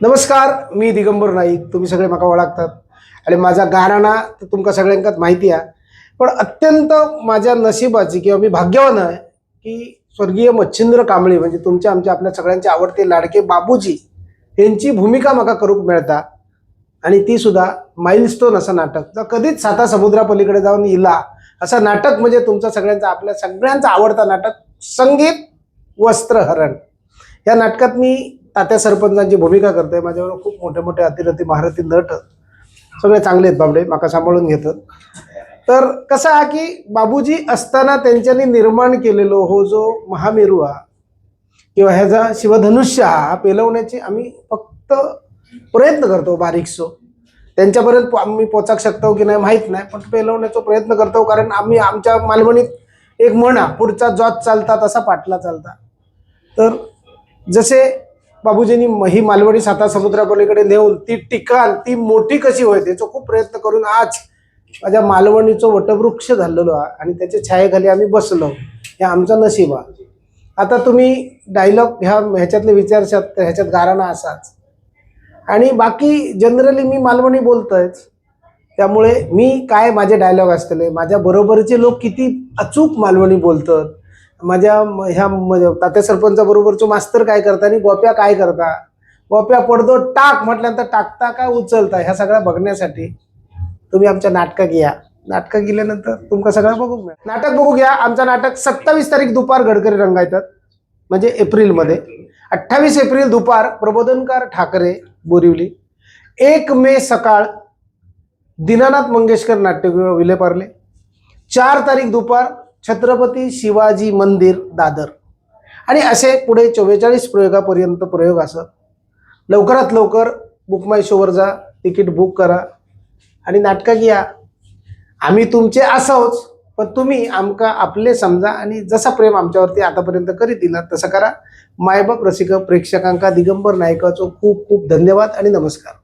नमस्कार मी दिगंबर नाईक. तुम्ही सगळे म्हाका वळखतात आणि माझा गाराणा तर तुमका सगळ्यांकाच माहिती आहे. पण अत्यंत माझ्या नशिबाची किंवा मी भाग्यवान आहे की स्वर्गीय मच्छिंद्र कांबळे म्हणजे तुमच्या आमच्या आपल्या सगळ्यांचे आवडते लाडके बाबूजी यांची भूमिका म्हाका करूक मेळटा आणि ती सुद्धा माइलस्टोन असं नाटक. जर कधीच साता समुद्रापलीकडे जाऊन इला असं नाटक म्हणजे तुमचं सगळ्यांचं आपल्या सगळ्यांचं आवडतं नाटक संगीत वस्त्रहरण. या नाटकात मी तात्या सरपंचांची भूमिका करतोय. माझ्यावर खूप मोठे मोठे अतिरथी महारथी नट सगळे चांगले आहेत बाबडे माका सांभाळून घेतात. तर कसं आहे की बाबूजी असताना त्यांच्यानी निर्माण केलेलो हो जो महामेरू हा किंवा ह्याचा शिवधनुष्य हा पेलवण्याची आम्ही फक्त प्रयत्न करतो बारीकसो त्यांच्यापर्यंत पो- आम्ही पोचाक शकतो की नाही माहीत नाही पण पेलवण्याचा प्रयत्न करतो कारण आम्ही आमच्या मालवणीत एक म्हणा पुढचा जॉत चालता तसा पाटला चालता. तर जसे बाबूजींनी ही मालवणी साता समुद्रापलीकडे नेऊन ती टिकाण ती मोठी कशी होईल याचा खूप प्रयत्न करून आज माझ्या मालवणीचं वटवृक्ष झालेलो आणि त्याच्या छायेखाली आम्ही बसलो. हे आमचा नशीब आहे आता तुम्ही डायलॉग ह्या ह्याच्यातले विचारशात तर ह्याच्यात गाराणा असाच. आणि बाकी जनरली मी मालवणी बोलतोयच त्यामुळे मी काय माझे डायलॉग असतले माझ्या बरोबरचे लोक किती अचूक मालवणी बोलतात माझ्या ह्या म- तात्या सरपंचा बरोबरचो मास्तर काय करता आणि गोप्या काय करता? गोप्या पडदो टाक म्हटल्यानंतर टाकता काय उचलता? ह्या सगळ्या बघण्यासाठी तुम्ही आमच्या नाटकात या. नाटकात गेल्यानंतर तुमका सगळं बघू नाटक बघू घ्या. आमचं नाटक सत्तावीस तारीख दुपार गडकरी रंगायतात. म्हणजे एप्रिलमध्ये. अठ्ठावीस एप्रिल दुपार प्रबोधनकार ठाकरे बोरिवली. एक मे सकाळ दीनानाथ मंगेशकर नाट्यगृह विलेपार्ले. चार तारीख दुपार छत्रपती शिवाजी मंदिर दादर. आणि असे पुढे चव्वेचाळीस प्रयोगापर्यंत प्रयोग असत. लवकरात लवकर बुक माय शोवर जा तिकीट बुक करा. आणि नाटकात या आम्ही तुमचे असोच पण तुम्ही आमका आपले समजा आणि जसा प्रेम आमच्यावरती आतापर्यंत करीत दिला तसं करा. मायबाप रसिक प्रेक्षकांका दिगंबर नायकाचो खूप खूप धन्यवाद आणि नमस्कार.